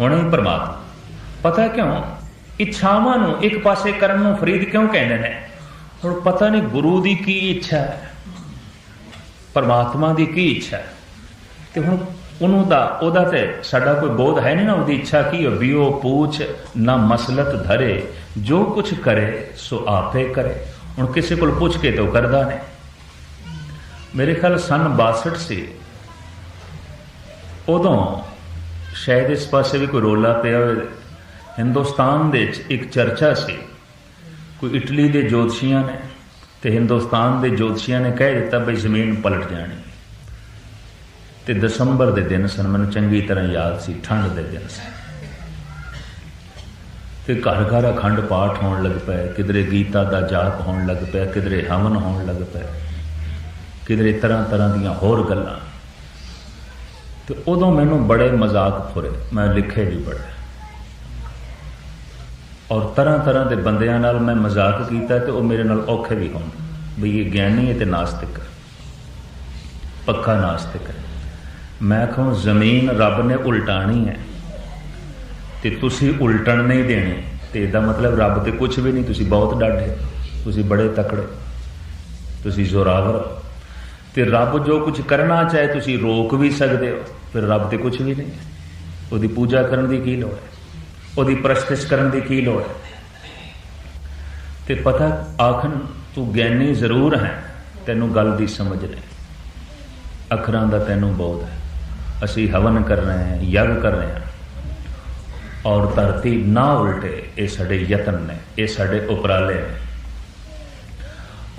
ਹੁਣ ਪਰਮਾਤਮਾ। ਪਤਾ ਕਿਉਂ? ਇੱਛਾਵਾਂ ਨੂੰ ਇੱਕ ਪਾਸੇ ਕਰਨ ਨੂੰ ਫਰੀਦ ਕਿਉਂ ਕਹਿੰਦੇ ਨੇ? ਹੁਣ ਪਤਾ ਨਹੀਂ ਗੁਰੂ ਦੀ ਕੀ ਇੱਛਾ ਹੈ, ਪਰਮਾਤਮਾ ਦੀ ਕੀ ਇੱਛਾ ਹੈ। ਤੇ ਹੁਣ ਉਹਨੂੰ ਦਾ ਉਹਦਾ ਤੇ ਸਾਡਾ ਕੋਈ ਬੋਧ ਹੈ ਨਹੀਂ ਨਾ ਉਹਦੀ ਇੱਛਾ ਕੀ ਹੈ? ਵੀ ਉਹ ਪੂਛ ਨਾ ਮਸਲਤ ਧਰੇ, ਜੋ ਕੁਛ ਕਰੇ, ਸੋ ਆਪੇ ਕਰੇ। ਹੁਣ ਕਿਸੇ ਕੋਲ ਪੁੱਛ ਕੇ ਤਾਂ ਉਹ ਕਰਦਾ ਨਹੀਂ। ਮੇਰੇ ਖਿਆਲ ਸਨ 62 ਸੀ। ਉਦੋਂ ਸ਼ਾਇਦ ਇਸ ਪਾਸੇ ਵੀ ਕੋਈ ਰੋਲਾ ਪਿਆ ਹੋਵੇ। ਹਿੰਦੁਸਤਾਨ ਦੇ ਵਿੱਚ ਇੱਕ ਚਰਚਾ ਸੀ। ਕੋਈ ਇਟਲੀ ਦੇ ਜੋਤਸ਼ੀਆਂ ਨੇ ਤੇ ਹਿੰਦੁਸਤਾਨ ਦੇ ਜੋਤਸ਼ੀਆਂ ਨੇ ਕਹਿ ਦਿੱਤਾ ਬਈ ਜ਼ਮੀਨ ਪਲਟ ਜਾਣੀ। ਤੇ ਦਸੰਬਰ ਦੇ ਦਿਨ ਸਨ, ਮੈਨੂੰ ਚੰਗੀ ਤਰ੍ਹਾਂ ਯਾਦ ਸੀ, ਠੰਡ ਦੇ ਦਿਨ ਸੀ ਤੇ ਘਰ ਘਰ ਅਖੰਡ ਪਾਠ ਹੋਣ ਲੱਗ ਪਏ, ਕਿਧਰੇ ਗੀਤਾ ਦਾ ਜਾਪ ਹੋਣ ਲੱਗ ਪਿਆ, ਕਿਧਰੇ ਹਵਨ ਹੋਣ ਲੱਗ ਪਿਆ ਕਿਧਰੇ ਤਰ੍ਹਾਂ ਤਰ੍ਹਾਂ ਦੀਆਂ ਹੋਰ ਗੱਲਾਂ। ਤੇ ਉਦੋਂ ਮੈਨੂੰ ਬੜੇ ਮਜ਼ਾਕ ਫੁਰੇ। ਮੈਂ ਲਿਖੇ ਵੀ ਬੜੇ। ਔਰ ਤਰ੍ਹਾਂ ਤਰ੍ਹਾਂ ਦੇ ਬੰਦਿਆਂ ਨਾਲ ਮੈਂ ਮਜ਼ਾਕ ਕੀਤਾ ਤੇ ਉਹ ਮੇਰੇ ਨਾਲ ਔਖੇ ਵੀ ਹੋਣ। ਵੀ ਇਹ ਗਿਆਨੀ ਹੈ ਤੇ ਨਾਸਤਿਕ ਹੈ। ਪੱਕਾ ਨਾਸਤਿਕ ਹੈ। ਮੈਂ ਕਹਾਂ, ਜ਼ਮੀਨ ਰੱਬ ਨੇ ਉਲਟਾਣੀ ਹੈ। ਤੇ ਤੁਸੀਂ ਉਲਟਣ ਨਹੀਂ ਦੇਣੇ। ਤੇ ਇਹਦਾ ਮਤਲਬ ਰੱਬ ਤੇ ਕੁਝ ਵੀ ਨਹੀਂ। ਤੁਸੀਂ ਬਹੁਤ ਡਾਢੇ। ਤੁਸੀਂ ਬੜੇ ਤਕੜੇ। ਤੁਸੀਂ ਜ਼ੋਰਾਵਰ ਹੋ। ਤੇ ਰੱਬ ਜੋ ਕੁਝ ਕਰਨਾ ਚਾਹੇ, ਤੁਸੀਂ ਰੋਕ ਵੀ ਸਕਦੇ ਹੋ। ਫਿਰ ਰੱਬ ਤੇ ਕੁਝ ਵੀ ਨਹੀਂ। ਉਹਦੀ ਪੂਜਾ ਕਰਨ ਦੀ ਕੀ ਲੋੜ ਹੈ? ਉਹਦੀ ਪ੍ਰਸਤਿਸ਼ ਕਰਨ ਦੀ ਕੀ ਲੋੜ ਹੈ? ਤੇ ਪਤਾ, ਆਖਣ, ਤੂੰ ਗਿਆਨੀ ਜ਼ਰੂਰ ਹੈ, ਤੈਨੂੰ ਗੱਲ ਦੀ ਸਮਝ ਨਹੀਂ। ਅੱਖਰਾਂ ਦਾ ਤੈਨੂੰ ਬਹੁਤ ਹੈ। ਅਸੀਂ ਹਵਨ ਕਰ ਰਹੇ ਹਾਂ, ਯਗ ਕਰ ਰਹੇ ਹਾਂ। ਔਰ ਧਰਤੀ ਨਾ ਉਲਟੇ, ਇਹ ਸਾਡੇ ਯਤਨ ਨੇ, ਇਹ ਸਾਡੇ ਉਪਰਾਲੇ ਨੇ।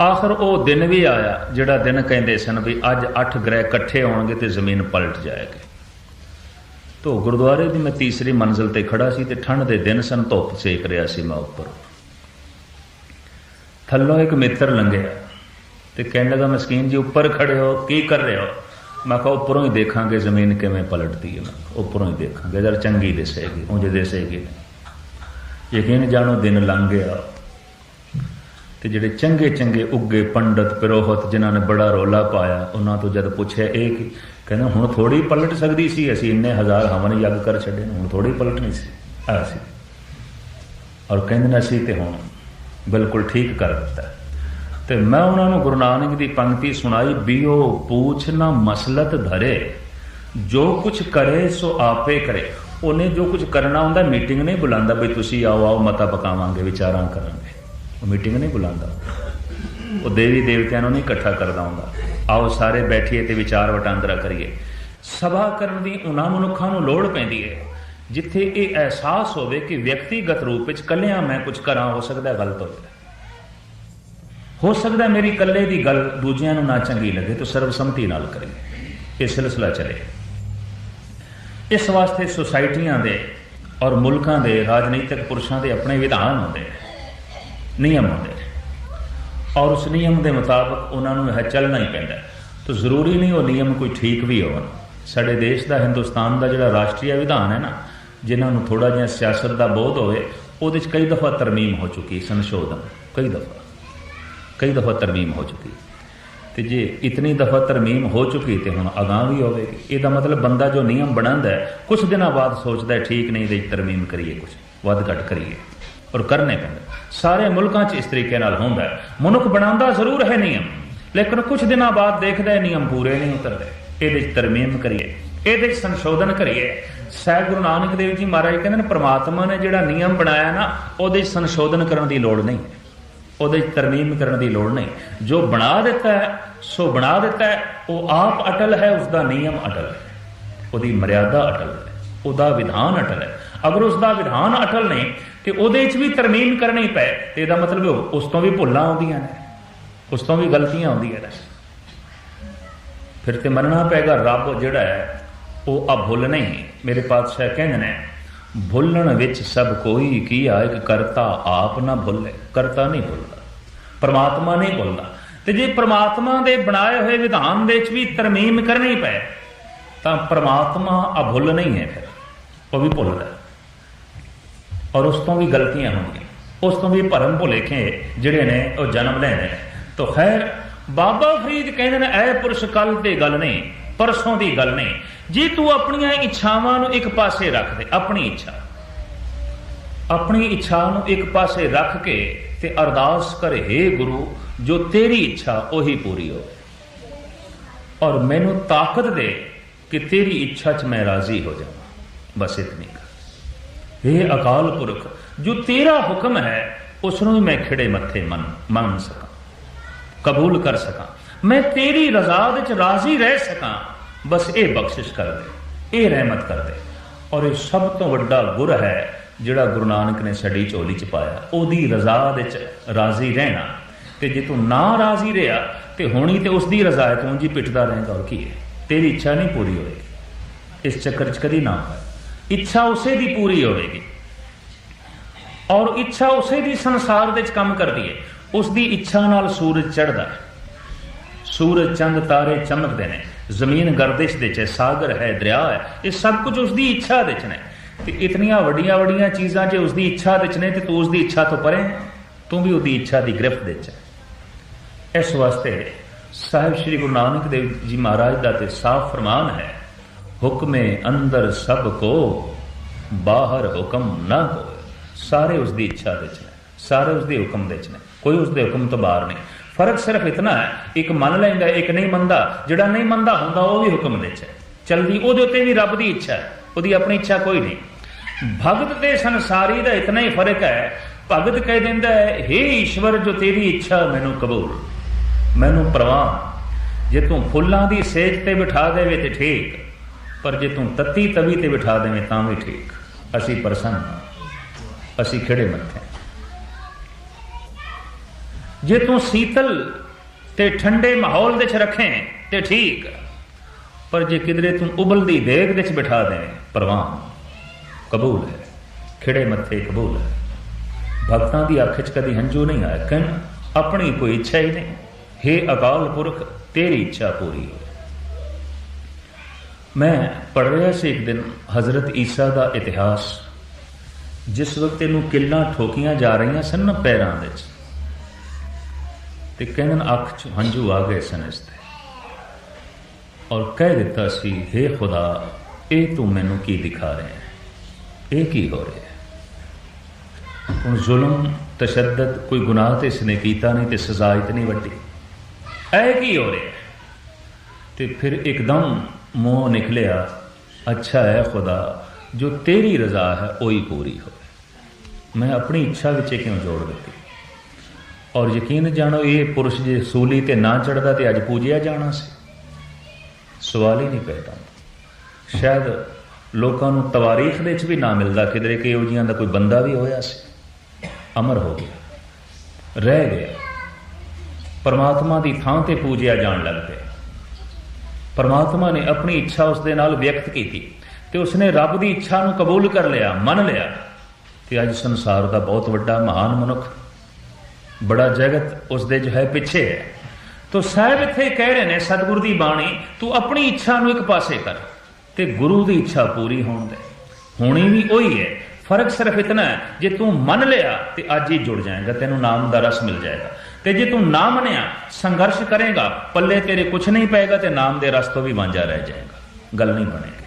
ਆਖਰ ਉਹ ਦਿਨ ਵੀ ਆਇਆ, ਜਿਹੜਾ ਦਿਨ ਕਹਿੰਦੇ ਸਨ ਵੀ ਅੱਜ 8 ਗ੍ਰਹਿ ਇਕੱਠੇ ਹੋਣਗੇ ਤੇ ਜ਼ਮੀਨ ਪਲਟ ਜਾਏਗੀ। ਤੋ ਗੁਰਦੁਆਰੇ ਦੀ ਮੈਂ ਤੀਸਰੀ ਮੰਜ਼ਲ ਤੇ ਖੜਾ ਸੀ ਤੇ ਠੰਡ ਦੇ ਦਿਨ ਸਨ ਧੁੱਪ ਸੇਕ ਰਿਹਾ ਸੀ ਮੈਂ ਉੱਪਰ। ਥੱਲੋਂ ਇੱਕ ਮਿੱਤਰ ਲੰਘਿਆ ਤੇ ਕਹਿਣ ਲੱਗਾ, ਮਸਕੀਨ ਜੀ, ਉੱਪਰ ਖੜੇ ਹੋ, ਕੀ ਕਰ ਰਹੇ ਹੋ? ਮੈਂ ਕਿਹਾ, ਉੱਪਰੋਂ ਹੀ ਦੇਖਾਂਗੇ ਜ਼ਮੀਨ ਕਿਵੇਂ ਪਲਟਦੀ ਹੈ। ਮੈਂ ਉੱਪਰੋਂ ਹੀ ਦੇਖਾਂਗੇ ਜਦ ਚੰਗੀ ਦਿਸੇਗੀ ਉਂਝ ਦਿਸੇਗੀ ਯਕੀਨ ਜਾਣੋ, ਦਿਨ ਲੰਘ ਗਿਆ। ਤੇ ਜਿਹੜੇ ਚੰਗੇ ਚੰਗੇ ਉੱਗੇ ਪੰਡਤ, ਪਿਰੋਹਤ, ਜਿਨ੍ਹਾਂ ਨੇ ਬੜਾ ਰੋਲਾ ਪਾਇਆ, ਉਹਨਾਂ ਤੋਂ ਜਦ ਪੁੱਛਿਆ, ਇਹ ਕਿ ਕਹਿੰਦੇ ਹੁਣ ਥੋੜੀ ਪਲਟ ਸਕਦੀ ਸੀ ਅਸੀਂ ਇੰਨੇ ਹਜ਼ਾਰ ਹਵਨ ਯੱਗ ਕਰ ਛੱਡੇ ਨੇ, ਹੁਣ ਥੋੜੀ ਪਲਟਣੀ ਸੀ ਆ ਸੀ। ਔਰ ਕਹਿੰਦੇ ਨੇ ਅਸੀਂ ਤੇ ਹੁਣ ਬਿਲਕੁਲ ਠੀਕ ਕਰ ਦਿੱਤਾ ਤੇ ਮੈਂ ਉਹਨਾਂ ਨੂੰ ਗੁਰੂ ਨਾਨਕ ਦੀ ਪੰਕਤੀ ਸੁਣਾਈ ਬੀਓ ਪੂਛ ਨਾ ਮਸਲਤ ਧਰੇ ਜੋ ਕੁਝ ਕਰੇ ਸੋ ਆਪੇ ਕਰੇ। ਉਹਨੇ ਜੋ ਕੁਝ ਕਰਨਾ ਹੁੰਦਾ ਮੀਟਿੰਗ ਨਹੀਂ ਬੁਲਾਉਂਦਾ ਬਈ ਤੁਸੀਂ ਆਓ ਆਓ ਮਤਾ ਪਕਾਵਾਂਗੇ ਵਿਚਾਰਾਂ ਕਰਾਂਗੇ। ਉਹ ਮੀਟਿੰਗ ਨਹੀਂ ਬੁਲਾਉਂਦਾ। ਉਹ ਦੇਵੀ ਦੇਵਤਿਆਂ ਨੂੰ ਨਹੀਂ ਇਕੱਠਾ ਕਰਦਾ ਹੁੰਦਾ। ਆਓ ਸਾਰੇ ਬੈਠੀਏ ਤੇ ਵਿਚਾਰ ਵਟਾਂਦਰਾ ਕਰੀਏ। ਸਭਾ ਕਰਨ ਦੀ ਉਹਨਾਂ ਮਨੁੱਖਾਂ ਨੂੰ ਲੋੜ ਪੈਂਦੀ ਹੈ। ਜਿੱਥੇ ਇਹ ਅਹਿਸਾਸ ਹੋਵੇ ਕਿ ਵਿਅਕਤੀਗਤ ਰੂਪ ਵਿੱਚ ਕੱਲਿਆਂ ਮੈਂ ਕੁਝ ਕਰਾਂ ਹੋ ਸਕਦਾ ਗਲਤ ਹੋਵੇ। ਹੋ ਸਕਦਾ ਮੇਰੀ ਇਕੱਲੇ ਦੀ ਗੱਲ ਦੂਜਿਆਂ ਨੂੰ ਨਾ ਚੰਗੀ ਲੱਗੇ ਤਾਂ ਸਰਬਸੰਮਤੀ ਨਾਲ ਕਰੀਏ ਇਹ ਸਿਲਸਿਲਾ ਚੱਲੇ। ਇਸ ਵਾਸਤੇ ਸੁਸਾਇਟੀਆਂ ਦੇ ਔਰ ਮੁਲਕਾਂ ਦੇ ਰਾਜਨੀਤਿਕ ਪੁਰਸ਼ਾਂ ਦੇ ਆਪਣੇ ਵਿਧਾਨ ਹੁੰਦੇ ਨੇ, ਨਿਯਮ ਹੁੰਦੇ ਔਰ ਉਸ ਨਿਯਮ ਦੇ ਮੁਤਾਬਕ ਉਹਨਾਂ ਨੂੰ ਇਹ ਚੱਲਣਾ ਹੀ ਪੈਂਦਾ ਤਾਂ ਜ਼ਰੂਰੀ ਨਹੀਂ ਉਹ ਨਿਯਮ ਕੋਈ ਠੀਕ ਵੀ ਹੋਣ ਸਾਡੇ ਦੇਸ਼ ਦਾ ਹਿੰਦੁਸਤਾਨ ਦਾ ਜਿਹੜਾ ਰਾਸ਼ਟਰੀ ਵਿਧਾਨ ਹੈ ਨਾ, ਜਿਨ੍ਹਾਂ ਨੂੰ ਥੋੜਾ ਜਿਹਾ ਸਿਆਸਤ ਦਾ ਬੋਧ ਹੋਵੇ, ਉਹਦੇ 'ਚ ਕਈ ਦਫਾ ਤਰਮੀਮ ਹੋ ਚੁੱਕੀ, ਸੰਸ਼ੋਧਨ, ਕਈ ਦਫਾ ਕਈ ਦਫਾ ਤਰਮੀਮ ਹੋ ਚੁੱਕੀ। ਤੇ ਜੇ ਇਤਨੀ ਦਫਾ ਤਰਮੀਮ ਹੋ ਚੁੱਕੀ ਤੇ ਹੁਣ ਅਗਾਂਹ ਵੀ ਹੋਵੇਗੀ। ਇਹਦਾ ਮਤਲਬ ਬੰਦਾ ਜੋ ਨਿਯਮ ਬਣਾਉਂਦਾ ਹੈ ਕੁਝ ਦਿਨਾਂ ਬਾਅਦ ਸੋਚਦਾ ਠੀਕ ਨਹੀਂ ਦੇ ਤਰਮੀਮ ਕਰੀਏ ਕੁਝ ਵੱਧ ਘੱਟ ਕਰੀਏ। ਔਰ ਕਰਨੇ ਪੈਂਦੇ। ਸਾਰੇ ਮੁਲਕਾਂ 'ਚ ਇਸ ਤਰੀਕੇ ਨਾਲ ਹੁੰਦਾ ਹੈ। ਮਨੁੱਖ ਬਣਾਉਂਦਾ ਜ਼ਰੂਰ ਹੈ ਨਿਯਮ, ਲੇਕਿਨ ਕੁਝ ਦਿਨਾਂ ਬਾਅਦ ਦੇਖਦਾ ਨਿਯਮ ਪੂਰੇ ਨਹੀਂ ਉਤਰਦੇ। ਇਹਦੇ 'ਚ ਤਰਮੀਮ ਕਰੀਏ, ਇਹਦੇ 'ਚ ਸੰਸ਼ੋਧਨ ਕਰੀਏ। ਸਹਿਬ ਗੁਰੂ ਨਾਨਕ ਦੇਵ ਜੀ ਮਹਾਰਾਜ ਕਹਿੰਦੇ ਨੇ, ਪ੍ਰਮਾਤਮਾ ਨੇ ਜਿਹੜਾ ਨਿਯਮ ਬਣਾਇਆ ਨਾ, ਉਹਦੇ 'ਚ ਸੰਸ਼ੋਧਨ ਕਰਨ ਦੀ ਲੋੜ ਨਹੀਂ। ਉਹਦੇ 'ਚ ਤਰਮੀਮ ਕਰਨ ਦੀ ਲੋੜ ਨਹੀਂ। ਜੋ ਬਣਾ ਦਿੱਤਾ ਹੈ, ਸੋ ਬਣਾ ਦਿੱਤਾ ਹੈ। ਉਹ ਆਪ ਅਟਲ ਹੈ ਉਸ ਦਾ ਨਿਯਮ ਅਟਲ ਹੈ। ਉਹਦੀ ਮਰਿਆਦਾ ਅਟਲ ਹੈ। ਉਹਦਾ ਵਿਧਾਨ ਅਟਲ ਹੈ। ਅਗਰ ਉਸ ਦਾ ਵਿਧਾਨ ਅਟਲ ਨਹੀਂ ਤੇ ਉਹਦੇ 'ਚ ਵੀ ਤਰਮੀਮ ਕਰਨੀ ਪਏ। ਤੇ ਇਹਦਾ ਮਤਲਬ ਉਸ ਤੋਂ ਵੀ ਭੁੱਲਾਂ ਆਉਂਦੀਆਂ ਨੇ। ਉਸ ਤੋਂ ਵੀ ਗਲਤੀਆਂ ਆਉਂਦੀਆਂ ਨੇ। ਫਿਰ ਤੇ ਮੰਨਣਾ ਪਏਗਾ, ਰੱਬ ਜਿਹੜਾ ਹੈ, ਉਹ ਆ ਭੁੱਲ ਨਹੀਂ। ਮੇਰੇ ਪਾਤਸ਼ਾਹ ਕਹਿੰਦੇ ਨੇ, ਭੁੱਲਣ ਵਿੱਚ ਸਭ ਕੋਈ ਕੀ ਆ? ਇੱਕ ਕਰਤਾ ਆਪ ਨਾ ਭੁੱਲੇ। ਕਰਤਾ ਨਹੀਂ ਭੁੱਲਦਾ। ਪਰਮਾਤਮਾ ਨਹੀਂ ਭੁੱਲਦਾ। ਤੇ ਜੇ ਪਰਮਾਤਮਾ ਦੇ ਬਣਾਏ ਹੋਏ ਵਿਧਾਨ ਦੇ ਵਿੱਚ ਵੀ ਤਰਮੀਮ ਕਰਨੀ ਪਏ, ਤਾਂ ਪਰਮਾਤਮਾ ਅਭੁੱਲ ਨਹੀਂ ਹੈ ਫਿਰ। ਉਹ ਵੀ ਭੁੱਲਦਾ। ਔਰ ਉਸ ਤੋਂ ਵੀ ਗਲਤੀਆਂ ਹੋਣਗੀਆਂ ਉਸ ਤੋਂ ਵੀ ਭਰਮ ਭੁਲੇਖੇ ਜਿਹੜੇ ਨੇ, ਉਹ ਜਨਮ ਲੈਂਦੇ ਨੇ। ਤਾਂ ਖੈਰ, ਬਾਬਾ ਫਰੀਦ ਕਹਿੰਦੇ ਨੇ, ਐ ਪੁਰਸ਼ ਕੱਲ ਦੀ ਗੱਲ ਨਹੀਂ, ਪਰਸੋਂ ਦੀ ਗੱਲ ਨਹੀਂ। ਜੇ ਤੂੰ ਆਪਣੀਆਂ ਇੱਛਾਵਾਂ ਨੂੰ ਇੱਕ ਪਾਸੇ ਰੱਖ ਦੇ, ਆਪਣੀ ਇੱਛਾ ਆਪਣੀ ਇੱਛਾ ਨੂੰ ਇੱਕ ਪਾਸੇ ਰੱਖ ਕੇ ਤੇ ਅਰਦਾਸ ਕਰ, ਹੇ ਗੁਰੂ, ਜੋ ਤੇਰੀ ਇੱਛਾ ਉਹੀ ਪੂਰੀ ਹੋਵੇ। ਔਰ ਮੈਨੂੰ ਤਾਕਤ ਦੇ ਕਿ ਤੇਰੀ ਇੱਛਾ 'ਚ ਮੈਂ ਰਾਜ਼ੀ ਹੋ ਜਾਵਾਂ। ਬਸ ਇਤਨੀ ਇਹ ਅਕਾਲ ਪੁਰਖ, ਜੋ ਤੇਰਾ ਹੁਕਮ ਹੈ ਉਸ ਨੂੰ ਮੈਂ ਖਿੜੇ ਮੱਥੇ ਮੰਨ ਮੰਨ ਸਕਾਂ। ਕਬੂਲ ਕਰ ਸਕਾਂ। ਮੈਂ ਤੇਰੀ ਰਜ਼ਾ ਵਿੱਚ ਰਾਜ਼ੀ ਰਹਿ ਸਕਾਂ। ਬਸ ਇਹ ਬਖਸ਼ਿਸ਼ ਕਰ ਦੇ, ਇਹ ਰਹਿਮਤ ਕਰ ਦੇ। ਔਰ ਇਹ ਸਭ ਤੋਂ ਵੱਡਾ ਗੁਰ ਹੈ, ਜਿਹੜਾ ਗੁਰੂ ਨਾਨਕ ਨੇ ਸਾਡੀ ਝੋਲੀ 'ਚ ਪਾਇਆ। ਉਹਦੀ ਰਜ਼ਾ ਵਿੱਚ ਰਾਜ਼ੀ ਰਹਿਣਾ। ਤੇ ਜੇ ਤੂੰ ਨਾ ਰਾਜ਼ੀ ਰਿਹਾ, ਤੇ ਹੋਣੀ ਤੇ ਉਸ ਦੀ ਰਜ਼ਾ ਹੈ। ਤੂੰ ਜੀ ਪਿੱਟਦਾ ਰਹੇਗਾ। ਔਰ ਕੀ ਹੈ? ਤੇਰੀ ਇੱਛਾ ਨਹੀਂ ਪੂਰੀ ਹੋਏਗੀ। ਇਸ ਚੱਕਰ 'ਚ ਕਦੀ ਨਾ ਹੋਏ। ਇੱਛਾ ਉਸੇ ਦੀ ਪੂਰੀ ਹੋਵੇਗੀ। ਔਰ ਇੱਛਾ ਉਸੇ ਦੀ ਸੰਸਾਰ ਵਿੱਚ ਕੰਮ ਕਰਦੀ ਹੈ। ਉਸ ਦੀ ਇੱਛਾ ਨਾਲ ਸੂਰਜ ਚੜਦਾ ਸੂਰਜ ਚੰਦ ਤਾਰੇ ਚਮਕਦੇ ਨੇ। ਜ਼ਮੀਨ ਗਰਦਿਸ਼ ਦੇ ਚ ਸਾਗਰ ਹੈ, ਦਰਿਆ ਹੈ। ਇਹ ਸਭ ਕੁਝ ਉਸ ਦੀ ਇੱਛਾ ਵਿੱਚ ਨੇ। ਤੇ ਇਤਨੀਆਂ ਵੱਡੀਆਂ ਵੱਡੀਆਂ ਚੀਜ਼ਾਂ ਜੇ ਉਸ ਦੀ ਇੱਛਾ ਵਿੱਚ ਨੇ ਤੇ ਤੂੰ ਉਸ ਦੀ ਇੱਛਾ ਤੋਂ ਪਰੇ ਤੂੰ ਵੀ ਉਹਦੀ ਇੱਛਾ ਦੀ ਗ੍ਰਿਫਤ ਵਿੱਚ ਹੈ। ਇਸ ਵਾਸਤੇ ਸਾਹਿਬ ਸ੍ਰੀ ਗੁਰੂ ਨਾਨਕ ਦੇਵ ਜੀ ਮਹਾਰਾਜ ਦਾ ਤੇ ਸਾਫ਼ ਫਰਮਾਨ ਹੈ ਹੁਕਮੇ ਅੰਦਰ ਸਭ ਕੋ, ਬਾਹਰ ਹੁਕਮ ਨਾ ਹੋਏ ਸਾਰੇ ਉਸ ਦੀ ਇੱਛਾ ਵਿੱਚ ਨੇ, ਸਾਰੇ ਉਸ ਦੇ ਹੁਕਮ ਵਿੱਚ ਨੇ। ਕੋਈ ਉਸ ਦੇ ਹੁਕਮ ਤੋਂ ਬਾਹਰ ਨਹੀਂ। ਫ਼ਰਕ ਸਿਰਫ ਇਤਨਾ ਹੈ, ਇੱਕ ਮੰਨ ਲੈਂਦਾ, ਇੱਕ ਨਹੀਂ ਮੰਨਦਾ। ਜਿਹੜਾ ਨਹੀਂ ਮੰਨਦਾ ਹੁੰਦਾ, ਉਹ ਵੀ ਹੁਕਮ ਵਿੱਚ ਹੈ। ਚਲਦੀ, ਉਹਦੇ ਉੱਤੇ ਵੀ ਰੱਬ ਦੀ ਇੱਛਾ ਹੈ। ਉਹਦੀ ਆਪਣੀ ਇੱਛਾ ਕੋਈ ਨਹੀਂ। ਭਗਤ ਤੇ ਸੰਸਾਰੀ ਦਾ ਇਤਨਾ ਹੀ ਫ਼ਰਕ ਹੈ, ਭਗਤ ਕਹਿ ਦਿੰਦਾ ਹੈ हे ਈਸ਼ਵਰ, ਜੋ ਤੇਰੀ ਇੱਛਾ ਮੈਨੂੰ ਕਬੂਲ, ਮੈਨੂੰ ਪ੍ਰਵਾਨ। ਜੇ ਤੂੰ ਫੁੱਲਾਂ ਦੀ ਸੇਜ ਤੇ ਬਿਠਾ ਦੇਵੇ ਤੇ ਠੀਕ। ਪਰ ਜੇ ਤੂੰ ਤੱਤੀ ਤਵੀ ਤੇ ਬਿਠਾ ਦੇਵੇਂ ਤਾਂ ਵੀ ਠੀਕ। ਅਸੀਂ ਪ੍ਰਸੰਨ ਹਾਂ। ਅਸੀਂ ਖਿੜੇ ਮੱਥੇ ਜੇ ਤੂੰ ਸੀਤਲ ਤੇ ਠੰਡੇ ਮਾਹੌਲ ਵਿੱਚ ਰੱਖੇ ਤੇ ਠੀਕ। ਪਰ ਜੇ ਕਿਧਰੇ ਤੂੰ ਉਬਲਦੀ ਦੇਗ ਵਿੱਚ ਬਿਠਾ ਦੇ ਪ੍ਰਵਾਨ। ਕਬੂਲ ਹੈ। ਖਿੜੇ ਮੱਥੇ ਕਬੂਲ ਹੈ। ਭਗਤਾਂ ਦੀ ਅੱਖ 'ਚ ਕਦੀ ਹੰਝੂ ਨਹੀਂ ਆਇਆ। ਕਿਨ ਆਪਣੀ ਕੋਈ ਇੱਛਾ ਹੀ ਨਹੀਂ। हे ਅਕਾਲ ਪੁਰਖ, ਤੇਰੀ ਇੱਛਾ ਪੂਰੀ ਹੋ ਮੈਂ ਪੜ੍ਹ ਰਿਹਾ ਸੀ ਇੱਕ ਦਿਨ ਹਜ਼ਰਤ ਈਸਾ ਦਾ ਇਤਿਹਾਸ, ਜਿਸ ਵਕਤ ਇਹਨੂੰ ਕਿੱਲਾਂ ਠੋਕੀਆਂ ਜਾ ਰਹੀਆਂ ਸਨ ਨਾ ਪੈਰਾਂ ਵਿੱਚ, ਤੇ ਕਹਿੰਨ ਅੱਖ 'ਚ ਹੰਝੂ ਆ ਗਏ ਸਨ ਇਸ ਤੇ। ਔਰ ਕਹਿ ਦਿੱਤਾ ਸੀ हे ਖੁਦਾ, ਇਹ ਤੂੰ ਮੈਨੂੰ ਕੀ ਦਿਖਾ ਰਿਹਾ ਹੈ? ਇਹ ਕੀ ਹੋ ਰਿਹਾ ਹੈ? ਹੁਣ ਜ਼ੁਲਮ, ਤਸ਼ੱਦਦ, ਕੋਈ ਗੁਨਾਹ ਤੇ ਇਸਨੇ ਕੀਤਾ ਨਹੀਂ ਤੇ ਸਜ਼ਾ ਇਤਨੀ ਵੱਡੀ। ਇਹ ਕੀ ਹੋ ਰਿਹਾ ਹੈ? ਤੇ ਫਿਰ ਇੱਕਦਮ ਮੂੰਹ ਨਿਕਲਿਆ ਅੱਛਾ ਹੈ ਖੁਦਾ, ਜੋ ਤੇਰੀ ਰਜ਼ਾ ਹੈ, ਉਹੀ ਪੂਰੀ ਹੋਵੇ। ਮੈਂ ਆਪਣੀ ਇੱਛਾ ਵਿੱਚ ਕਿਉਂ ਜੋੜ ਦਿੱਤੀ? ਔਰ ਯਕੀਨ ਜਾਣੋ, ਇਹ ਪੁਰਸ਼ ਜੇ ਸੂਲੀ ਤੇ ਨਾ ਚੜਦਾ ਤੇ ਅੱਜ ਪੂਜਿਆ ਜਾਣਾ ਸੀ। ਸਵਾਲ ਹੀ ਨਹੀਂ ਪੈਦਾ ਸ਼ਾਇਦ ਲੋਕਾਂ ਨੂੰ ਤਵਾਰੀਖ ਦੇ ਵਿੱਚ ਵੀ ਨਾ ਮਿਲਦਾ ਕਿਧਰੇ ਕਿ ਇਹੋ ਜਿਹੀਆਂ ਦਾ ਕੋਈ ਬੰਦਾ ਵੀ ਹੋਇਆ ਸੀ। ਅਮਰ ਹੋ ਗਿਆ। ਰਹਿ ਗਿਆ। ਪਰਮਾਤਮਾ ਦੀ ਥਾਂ ਤੇ ਪੂਜਿਆ ਜਾਣ ਲੱਗ ਪਿਆ। ਪਰਮਾਤਮਾ ਨੇ ਆਪਣੀ ਇੱਛਾ ਉਸ ਦੇ ਨਾਲ ਵਿਅਕਤ ਕੀਤੀ ਤੇ ਉਸਨੇ ਰੱਬ ਦੀ ਇੱਛਾ ਨੂੰ ਕਬੂਲ ਕਰ ਲਿਆ, ਮੰਨ ਲਿਆ। ਤੇ ਅੱਜ ਸੰਸਾਰ ਦਾ ਬਹੁਤ ਵੱਡਾ ਮਹਾਨ ਮਨੁੱਖ, ਬੜਾ ਜਗਤ ਉਸ ਦੇ ਜੋ ਹੈ ਪਿੱਛੇ ਹੈ। ਤੋ ਸਾਹਿਬ ਇੱਥੇ ਕਹਿ ਰਹੇ ਨੇ, ਸਤਿਗੁਰੂ ਦੀ ਬਾਣੀ, ਤੂੰ ਆਪਣੀ ਇੱਛਾ ਨੂੰ ਇੱਕ ਪਾਸੇ ਕਰ ਤੇ ਗੁਰੂ ਦੀ ਇੱਛਾ ਪੂਰੀ ਹੋਣ ਦੇ। ਹੋਣੀ ਵੀ ਉਹੀ ਹੈ, ਫ਼ਰਕ ਸਿਰਫ ਇਤਨਾ ਹੈ, ਜੇ ਤੂੰ ਮੰਨ ਲਿਆ ਤੇ ਅੱਜ ਹੀ ਜੁੜ ਜਾਏਗਾ, ਤੈਨੂੰ ਨਾਮ ਦਾ ਰਸ ਮਿਲ ਜਾਏਗਾ। ਤੇ ਜੇ ਤੂੰ ਨਾ ਮੰਨਿਆ, ਸੰਘਰਸ਼ ਕਰੇਗਾ, ਪੱਲੇ ਤੇਰੇ ਕੁਝ ਨਹੀਂ ਪਏਗਾ ਤੇ ਨਾਮ ਦੇ ਰਸ ਤੋਂ ਵੀ ਵਾਂਝਾ ਰਹਿ ਜਾਏਗਾ। ਗੱਲ ਨਹੀਂ ਬਣੇਗੀ।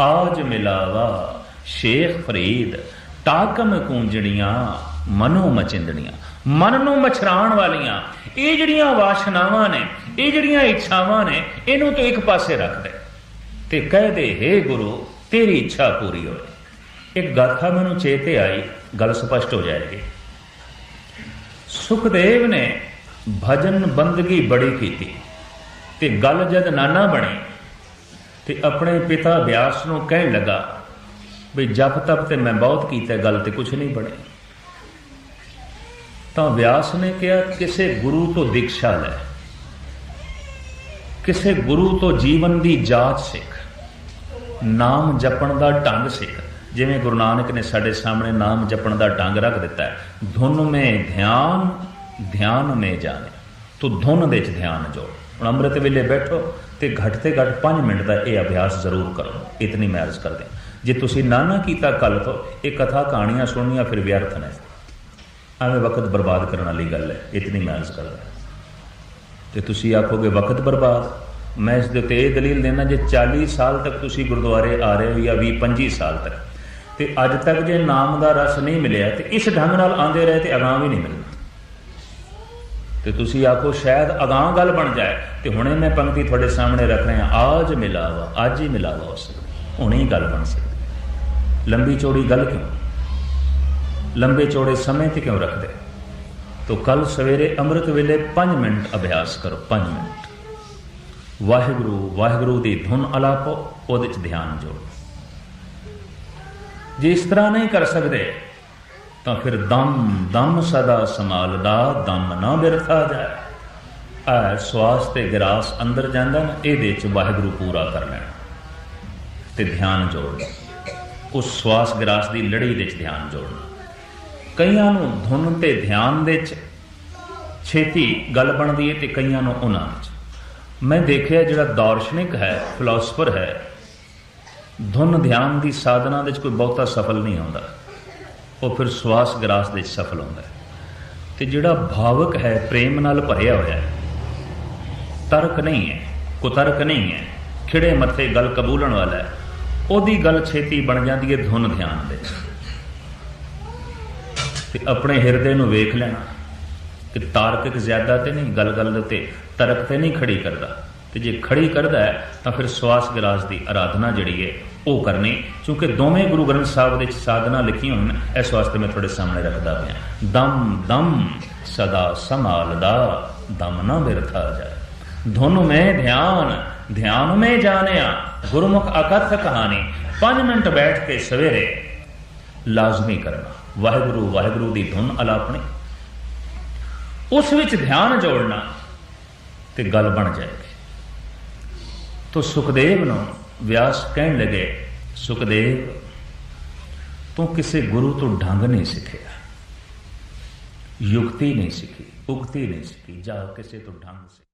ਆਜ ਮਿਲਾਵਾ ਸ਼ੇਖ ਫਰੀਦ ਟਾਕਮ ਕੂੰਜਣੀਆਂ, ਮਨੋ ਮਚਿੰਦਣੀਆਂ, ਮਨ ਨੂੰ ਮਛਰਾਣ ਵਾਲੀਆਂ, ਇਹ ਜਿਹੜੀਆਂ ਵਾਸ਼ਨਾਵਾਂ ਨੇ, ਇਹ ਜਿਹੜੀਆਂ ਇੱਛਾਵਾਂ ਨੇ, ਇਹਨੂੰ ਤੂੰ ਇੱਕ ਪਾਸੇ ਰੱਖ ਦੇ ਤੇ ਕਹਿ ਦੇ हे ਗੁਰੂ, ਤੇਰੀ ਇੱਛਾ ਪੂਰੀ ਹੋਵੇ। ਇੱਕ ਗਾਥਾ ਮੈਨੂੰ ਚੇਤੇ ਆਈ, ਗੱਲ ਸਪਸ਼ਟ ਹੋ ਜਾਏਗੀ। ਸੁਖਦੇਵ ਨੇ ਭਜਨ ਬੰਦਗੀ ਬੜੀ ਕੀਤੀ ਤੇ ਗੱਲ ਜਦ ਨਾਨਾ ਬਣੀ ਤੇ ਆਪਣੇ ਪਿਤਾ ਵਿਆਸ ਨੂੰ ਕਹਿਣ ਲੱਗਾ ਵੀ ਜਪ ਤਪ ਤੇ ਮੈਂ ਬਹੁਤ ਕੀਤਾ, ਗੱਲ ਤੇ ਕੁਝ ਨਹੀਂ ਬਣੇ। ਤਾਂ ਵਿਆਸ ਨੇ ਕਿਹਾ, ਕਿਸੇ ਗੁਰੂ ਤੋਂ ਦੀਕਸ਼ਾ ਲੈ। ਕਿਸੇ ਗੁਰੂ ਤੋਂ ਜੀਵਨ ਦੀ ਜਾਂਚ ਸਿੱਖ। ਨਾਮ ਜਪਣ ਦਾ ਢੰਗ ਸਿੱਖ। ਜਿਵੇਂ ਗੁਰੂ ਨਾਨਕ ਨੇ ਸਾਡੇ ਸਾਹਮਣੇ ਨਾਮ ਜਪਣ ਦਾ ਢੰਗ ਰੱਖ ਦਿੱਤਾ ਧੁਨ ਮੇ ਧਿਆਨ ਧਿਆਨ ਮੇ ਜਾਣੇ। ਤੂੰ ਧੁਨ ਦੇ ਚ ਧਿਆਨ ਜੋੜ। ਹੁਣ ਅੰਮ੍ਰਿਤ ਵੇਲੇ ਬੈਠੋ ਤੇ ਘੱਟ ਤੇ ਘੱਟ 5 ਮਿੰਟ ਦਾ ਇਹ ਅਭਿਆਸ ਜ਼ਰੂਰ ਕਰੋ। ਇਤਨੀ ਮੈਂ ਅਰਜ਼ ਕਰਦੇ ਜੇ ਤੁਸੀਂ ਨਾ ਨਾ ਕੀਤਾ ਕੱਲ ਤੋਂ, ਇਹ ਕਥਾ ਕਹਾਣੀਆਂ ਸੁਣਨੀਆਂ ਫਿਰ ਵਿਅਰਥ ਨੇ। ਐਵੇਂ ਵਕਤ ਬਰਬਾਦ ਕਰਨ ਵਾਲੀ ਗੱਲ ਹੈ। ਇਤਨੀ ਮੈਂ ਅਰਜ਼ ਕਰਦਾ ਤੇ ਤੁਸੀਂ ਆਖੋਗੇ, ਵਕਤ ਬਰਬਾਦ? ਮੈਂ ਇਸ ਦੇ ਉੱਤੇ ਇਹ ਦਲੀਲ ਦੇਣਾ ਜੇ 40 ਸਾਲ ਤੱਕ ਤੁਸੀਂ ਗੁਰਦੁਆਰੇ ਆ ਰਹੇ ਹੋ ਜਾਂ 20 25 ਸਾਲ ਤੱਕ। ਤੇ ਅੱਜ ਤੱਕ ਜੇ ਨਾਮ ਦਾ ਰਸ ਨਹੀਂ ਮਿਲਿਆ ਤੇ ਇਸ ਢੰਗ ਨਾਲ ਆਂਦੇ ਰਹੇ ਤੇ ਅਗਾਂਹ ਵੀ ਨਹੀਂ ਮਿਲਣਾ। ਤੇ ਤੁਸੀਂ ਆਖੋ ਸ਼ਾਇਦ ਅਗਾਂਹ ਗੱਲ ਬਣ ਜਾਏ ਤੇ ਹੁਣੇ ਮੈਂ ਪੰਕਤੀ ਤੁਹਾਡੇ ਸਾਹਮਣੇ ਰੱਖ ਰਿਹਾ, ਆਜ ਮਿਲਾਵਾ, ਅੱਜ ਹੀ ਮਿਲਾਵਾ ਹੋ ਸਕਦਾ ਹੁਣੇ ਹੀ ਗੱਲ ਬਣ ਸਕਦੀ ਲੰਬੀ ਚੌੜੀ ਗੱਲ ਕਿਉਂ? ਲੰਬੇ ਚੌੜੇ ਸਮੇਂ ਤੇ ਕਿਉਂ ਰੱਖਦੇ? ਤੋ ਕੱਲ ਸਵੇਰੇ ਅੰਮ੍ਰਿਤ ਵੇਲੇ 5 ਮਿੰਟ ਅਭਿਆਸ ਕਰੋ 5 ਮਿੰਟ। ਵਾਹਿਗੁਰੂ ਵਾਹਿਗੁਰੂ ਦੀ ਧੁਨ ਅਲਾਪੋ, ਉਹਦੇ ਚ ਧਿਆਨ ਜੋੜੋ। ਜੇ ਇਸ ਤਰ੍ਹਾਂ ਨਹੀਂ ਕਰ ਸਕਦੇ, ਤਾਂ ਫਿਰ ਦਮ ਦਮ ਸਦਾ ਸੰਭਾਲਦਾ, ਦਮ ਨਾ ਬਿਰਥਾ ਜਾਏ। ਆ ਸਵਾਸ ਤੇ ਗਰਾਸ ਅੰਦਰ ਜਾਂਦਾ ਨਾ, ਇਹਦੇ ਚ ਵਾਹਿਗੁਰੂ ਪੂਰਾ ਕਰ ਲੈਣਾ। ਤੇ ਧਿਆਨ ਜੋੜਨਾ। ਉਸ ਸਵਾਸ ਗਰਾਸ ਦੀ ਲੜੀ ਦੇ ਚ ਧਿਆਨ ਜੋੜਨਾ। ਕਈਆਂ ਨੂੰ ਧੁਨ ਤੇ ਧਿਆਨ ਦੇ ਚ ਛੇਤੀ ਗੱਲ ਬਣਦੀ ਹੈ ਤੇ ਕਈਆਂ ਨੂੰ ਉਹਨਾਂ ਵਿੱਚ। ਮੈਂ ਦੇਖਿਆ ਜਿਹੜਾ ਦਾਰਸ਼ਨਿਕ ਹੈ, ਫਿਲਾਸਫਰ ਹੈ ਧੁਨ ਧਿਆਨ ਦੀ ਸਾਧਨਾ ਦੇ ਵਿੱਚ ਕੋਈ ਬਹੁਤਾ ਸਫਲ ਨਹੀਂ ਆਉਂਦਾ। ਉਹ ਫਿਰ ਸਵਾਸ ਗਰਾਸ ਦੇ ਵਿੱਚ ਸਫਲ ਹੁੰਦਾ ਹੈ। ਤੇ ਜਿਹੜਾ ਭਾਵਕ ਹੈ, ਪ੍ਰੇਮ ਨਾਲ ਭਰਿਆ ਹੋਇਆ ਹੈ, ਤਰਕ ਨਹੀਂ ਹੈ, ਕੁਤਰਕ ਨਹੀਂ ਹੈ, ਖਿੜੇ ਮੱਥੇ ਗੱਲ ਕਬੂਲਣ ਵਾਲਾ ਹੈ, ਉਹਦੀ ਗੱਲ ਛੇਤੀ ਬਣ ਜਾਂਦੀ ਹੈ ਧੁਨ ਧਿਆਨ ਦੇ ਤੇ ਆਪਣੇ ਹਿਰਦੇ ਨੂੰ ਵੇਖ ਲੈਣਾ ਕਿ ਤਾਰਕਿਕ ਜ਼ਿਆਦਾ ਤੇ ਨਹੀਂ ਗੱਲ ਗੱਲ ਦੇ ਉੱਤੇ ਤਰਕ ਤੇ ਨਹੀਂ ਖੜੀ ਕਰਦਾ। ਤੇ ਜੇ ਖੜੀ ਕਰਦਾ ਹੈ, ਤਾਂ ਫਿਰ ਸਵਾਸ ਗਰਾਸ ਦੀ ਆਰਾਧਨਾ ਜਿਹੜੀ ਹੈ, ਉਹ ਕਰਨੀ। ਕਿਉਂਕਿ ਦੋਵੇਂ ਗੁਰੂ ਗ੍ਰੰਥ ਸਾਹਿਬ ਦੇ ਵਿੱਚ ਸਾਧਨਾ ਲਿਖੀਆਂ ਹੋਈਆਂ ਨੇ ਇਸ ਵਾਸਤੇ ਮੈਂ ਤੁਹਾਡੇ ਸਾਹਮਣੇ ਰੱਖਦਾ ਪਿਆ। ਦਮ ਦਮ, ਸਦਾ ਸੰਭਾਲਦਾ, ਦਮ ਨਾ ਬਿਰਥਾ ਜਾਏ। ਧੁਨ ਮੈਂ ਧਿਆਨ ਧਿਆਨ ਮੈਂ ਜਾਣਿਆ, ਗੁਰਮੁਖ ਅਕਥ ਕਹਾਣੀ 5 ਮਿੰਟ ਬੈਠ ਕੇ ਸਵੇਰੇ ਲਾਜ਼ਮੀ ਕਰਨਾ। ਵਾਹਿਗੁਰੂ ਵਾਹਿਗੁਰੂ ਦੀ ਧੁਨ ਅਲਾਪਣੀ। ਉਸ ਵਿੱਚ ਧਿਆਨ ਜੋੜਨਾ ਤੇ ਗੱਲ ਬਣ ਜਾਏਗੀ। ਤੋ ਸੁਖਦੇਵ ਨੂੰ ਵਿਆਸ ਕਹਿਣ ਲੱਗੇ, ਸੁਖਦੇਵ, ਤੂੰ ਕਿਸੇ ਗੁਰੂ ਤੋਂ ਢੰਗ ਨਹੀਂ ਸਿੱਖਿਆ। ਯੁਕਤੀ ਨਹੀਂ ਸਿੱਖੀ ਉਕਤੀ ਨਹੀਂ ਸਿੱਖੀ, ਜਾਂ ਕਿਸੇ ਤੋਂ ਢੰਗ ਸਿੱਖੀ